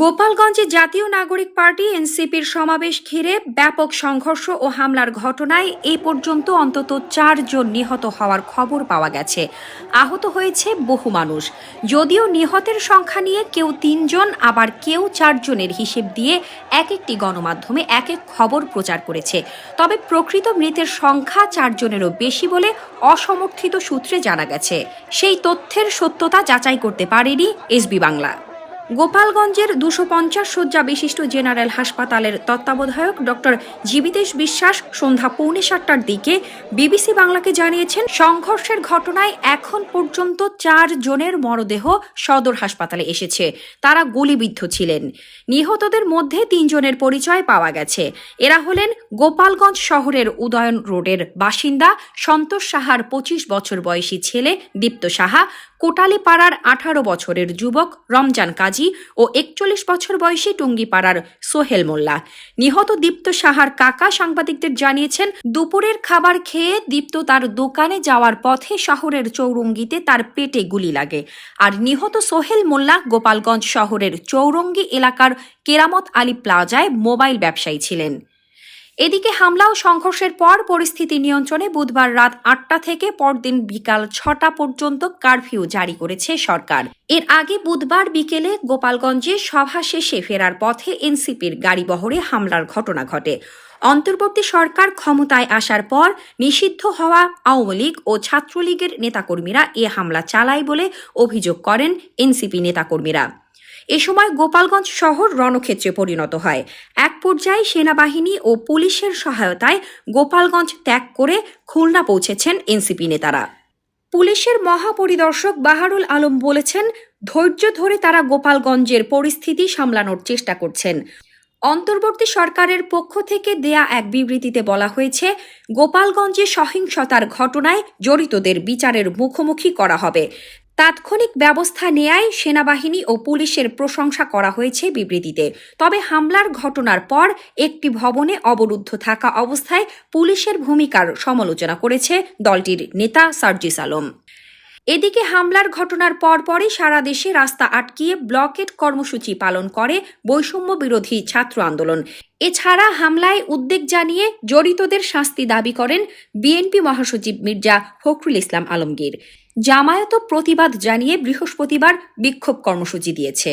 গোপালগঞ্জে জাতীয় নাগরিক পার্টি এনসিপির সমাবেশ ঘিরে ব্যাপক সংঘর্ষ ও হামলার ঘটনায় এ পর্যন্ত অন্তত চারজন নিহত হওয়ার খবর পাওয়া গেছে। আহত হয়েছে বহু মানুষ। যদিও নিহতের সংখ্যা নিয়ে কেউ তিনজন, আবার কেউ চারজনের হিসেব দিয়ে এক একটি গণমাধ্যমে এক এক খবর প্রচার করেছে। তবে প্রকৃত মৃতের সংখ্যা চারজনেরও বেশি বলে অসমর্থিত সূত্রে জানা গেছে। সেই তথ্যের সত্যতা যাচাই করতে পারেনি এসবি বাংলা। গোপালগঞ্জের দুশো পঞ্চাশ শয্যা বিশিষ্ট জেনারেল হাসপাতালের তত্ত্বাবধায়ক ডক্টর জীবিতেশ বিশ্বাস সন্ধ্যা পৌনে সাতটার দিকে বিবিসি বাংলাকে জানিয়েছেন, সংঘর্ষের ঘটনায় এখন পর্যন্ত চার জনের মরদেহ সদর হাসপাতালে এসেছে। তারা গুলিবিদ্ধ ছিলেন। নিহতদের মধ্যে তিনজনের পরিচয় পাওয়া গেছে। এরা হলেন গোপালগঞ্জ শহরের উদয়ন রোডের বাসিন্দা সন্তোষ সাহার পঁচিশ বছর বয়সী ছেলে দীপ্ত সাহা, কোটালীপাড়ার আঠারো বছরের যুবক রমজান কাজী ও একচল্লিশ বছর বয়সী টুঙ্গিপাড়ার সোহেল মোল্লা। নিহত দীপ্ত সাহার কাকা সাংবাদিকদের জানিয়েছেন, দুপুরের খাবার খেয়ে দীপ্ত তার দোকানে যাওয়ার পথে শহরের চৌরঙ্গিতে তার পেটে গুলি লাগে। আর নিহত সোহেল মোল্লা গোপালগঞ্জ শহরের চৌরঙ্গি এলাকার কেরামত আলী প্লাজায় মোবাইল ব্যবসায়ী ছিলেন। এদিকে হামলা ও সংঘর্ষের পর পরিস্থিতি নিয়ন্ত্রণে বুধবার রাত আটটা থেকে পরদিন বিকাল ছটা পর্যন্ত কারফিউ জারি করেছে সরকার। এর আগে বুধবার বিকেলে গোপালগঞ্জে সভা শেষে ফেরার পথে এনসিপির গাড়িবহরে হামলার ঘটনা ঘটে। অন্তর্বর্তী সরকার ক্ষমতায় আসার পর নিষিদ্ধ হওয়া আওয়ামী লীগ ও ছাত্রলীগের নেতাকর্মীরা এ হামলা চালায় বলে অভিযোগ করেন এনসিপি নেতাকর্মীরা। এ সময় গোপালগঞ্জ শহর রণক্ষেত্রে পরিণত হয়। এক পর্যায়ে সেনাবাহিনী ও পুলিশের সহায়তায় গোপালগঞ্জ ত্যাগ করে খুলনা পৌঁছেছেন এনসিপি নেতারা। পুলিশের মহাপরিদর্শক বাহারুল আলম বলেছেন, ধৈর্য ধরে তারা গোপালগঞ্জের পরিস্থিতি সামলানোর চেষ্টা করছেন। অন্তর্বর্তী সরকারের পক্ষ থেকে দেয়া এক বিবৃতিতে বলা হয়েছে, গোপালগঞ্জে সহিংসতার ঘটনায় জড়িতদের বিচারের মুখোমুখি করা হবে। তাৎক্ষণিক ব্যবস্থা নেয়ায় সেনাবাহিনী ও পুলিশের প্রশংসা করা হয়েছে বিবৃতিতে। তবে হামলার ঘটনার পর একটি ভবনে অবরুদ্ধ থাকা অবস্থায় পুলিশের ভূমিকার সমালোচনা করেছে দলটির নেতা সার্জিস আলম। এদিকে হামলার ঘটনার পরপরই সারা দেশে রাস্তা আটকিয়ে ব্লকেট কর্মসূচি পালন করে বৈষম্য বিরোধী ছাত্র আন্দোলন। এছাড়া হামলায় উদ্বেগ জানিয়ে জড়িতদের শাস্তি দাবি করেন বিএনপি মহাসচিব মির্জা ফখরুল ইসলাম আলমগীর। জামায়াত প্রতিবাদ জানিয়ে বৃহস্পতিবার বিক্ষোভ কর্মসূচি দিয়েছে।